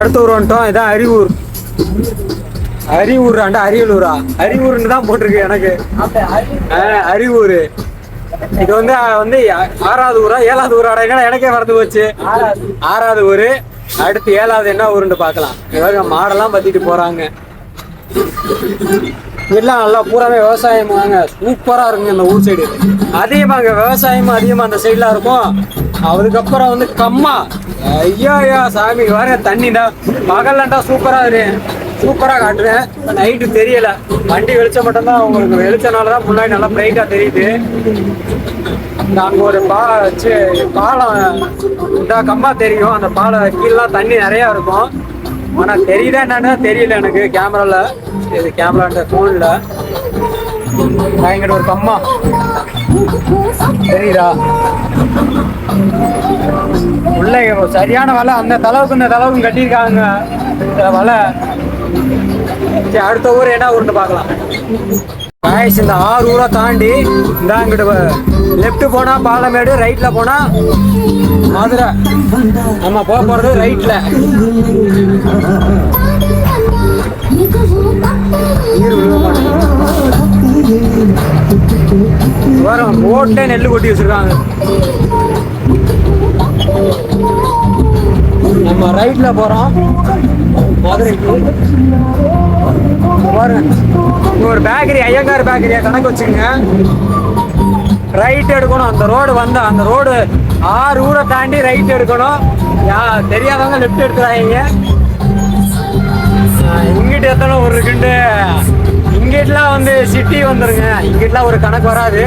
அடுத்த ஊர் வந்துட்டோம். இதான் அரியூர் அரியூர் ஆண்டா அரியலூரா. அரியூர்னு தான் போட்டிருக்கு எனக்கு. ஆ, அரியூர் இது வந்து வந்து ஆறாவது ஊரா ஏழாவது ஊராடா? எங்கடா எனக்கே மறந்து போச்சு. ஆறாவது ஊரு. அடுத்து ஏழாவது என்ன ஊருன்னு பார்க்கலாம். இவங்க மாடெல்லாம் பத்திட்டு போறாங்க. எல்லாம் நல்லா பூராவே விவசாயம் வாங்க. சூப்பரா இருக்குங்க இந்த ஊர் சைடு அதிகமாக விவசாயமும் அதிகமா அந்த சைடெலாம் இருக்கும். அதுக்கப்புறம் வந்து கம்மா. ஐயா சாமி வேற தண்ணி தான். பகல்லண்டா சூப்பரா இரு. சூப்பரா காட்டுறேன் நைட்டு தெரியல. வண்டி வெளிச்சம் மட்டும்தான். உங்களுக்கு வெளிச்சனால தான் முன்னாடி நல்லா பிரைட்டா தெரியுது. நாங்கள் ஒரு பா வச்சு பாலம் இந்த கம்மா தெரியும். அந்த பாலம் கீழெலாம் தண்ணி நிறையா இருக்கும். ஆனால் தெரியுதா என்னன்னு தெரியல எனக்கு கேமராவில் இது கேமரான்ற ஃபோனில் நான் எங்கிட்ட ஒரு கம்மா. தெரியுதா? உள்ள சரியான வலை. அந்த தளவுக்கு இந்த தளவுக்கு கட்டியிருக்காங்க. இந்த வலை. சரி அடுத்த ஊர் என்ன ஊர்னு பார்க்கலாம். காய்ஸ் இந்த ஆறு ஊரை தாண்டி இந்த அங்கிட்டு லெஃப்ட் போனா பாலமேடு ரைட்ல போனா மதுரை. நம்ம போக போறது ரைட்ல வரும் போட்டே நெல் கொட்டி வச்சிருக்காங்க. நம்ம ரைட்ல போறோம். மதுரைக்கு. பாருங்க ஒரு பேக்கரி ஐயங்கார் பேக்கரியா கணக்கு வச்சுக்கோங்க ரைட் எடுக்கணும். அந்த ரோடு வந்தா அந்த ரோடு ஆறு ஊரை தாண்டி ரைட் எடுக்கணும். யா தெரியாதவங்க லெஃப்ட் எடுத்துறாங்க இங்கிட்டு எத்தனை ஒரு இருக்குண்டு? இங்கிட்டலாம் வந்து சிட்டி வந்துருங்க. இங்கிட்டலாம் ஒரு கணக்கு வராது.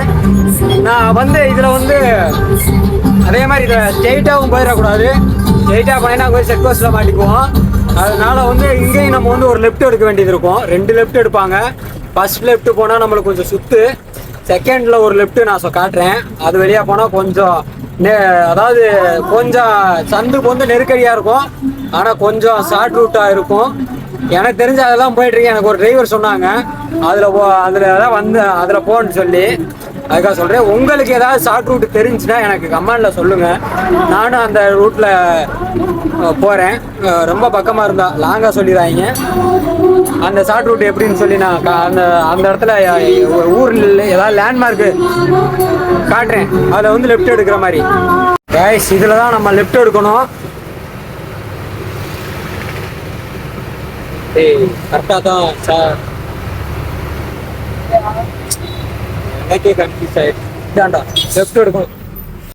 நான் வந்து இதில் வந்து அதே மாதிரி இதை ஸ்ட்ரெயிட்டாகவும் போயிடக்கூடாது. ஸ்ட்ரெயிட்டாக போனீங்கன்னா போய் செக் போஸ்ட்டில் மாட்டிக்குவோம். அதனால வந்து இங்கேயும் நம்ம வந்து ஒரு லெஃப்ட் எடுக்க வேண்டியது இருக்கும். ரெண்டு லெஃப்ட் எடுப்பாங்க. ஃபர்ஸ்ட் லெஃப்ட் போனால் நம்மளுக்கு கொஞ்சம் சுற்று செகண்டில் ஒரு லெஃப்ட்டு நான் சொ- காட்டுறேன். அது வெளியாக போனால் கொஞ்சம் நெ- அதாவது கொஞ்சம் சந்து வந்து நெருக்கடியாக இருக்கும். ஆனால் கொஞ்சம் ஷார்ட் ரூட்டாக இருக்கும். எனக்கு தெரிஞ்ச அதெல்லாம் போயிட்டு இருக்கு எனக்கு ஒரு டிரைவர் சொன்னாங்க. அதுல போ அதுல தான் வந்து அதுல போன்னு சொல்லி. அதுக்காக சொல்றேன். உங்களுக்கு ஏதாவது ஷார்ட் ரூட் தெரிஞ்சுன்னா எனக்கு கமெண்ட்ல சொல்லுங்க. நானும் அந்த ரூட்ல போறேன். ரொம்ப பக்கமா இருந்தா லாங்கா சொல்லிடுறாங்க அந்த ஷார்ட் ரூட் எப்படின்னு சொல்லி நான் அந்த அந்த இடத்துல ஊர்ல ஊரில் ஏதாவது லேண்ட்மார்க்கு காட்டுறேன். அதில் வந்து லெஃப்ட் எடுக்கிற மாதிரி. கைஸ் இதில் தான் நம்ம லெஃப்ட் எடுக்கணும். கரெக்டாக தான் சார் எனக்கே கன்ஃபியூஸ் ஆயிடுச்சு இதாண்டா லெஃப்ட் எடுக்கணும்.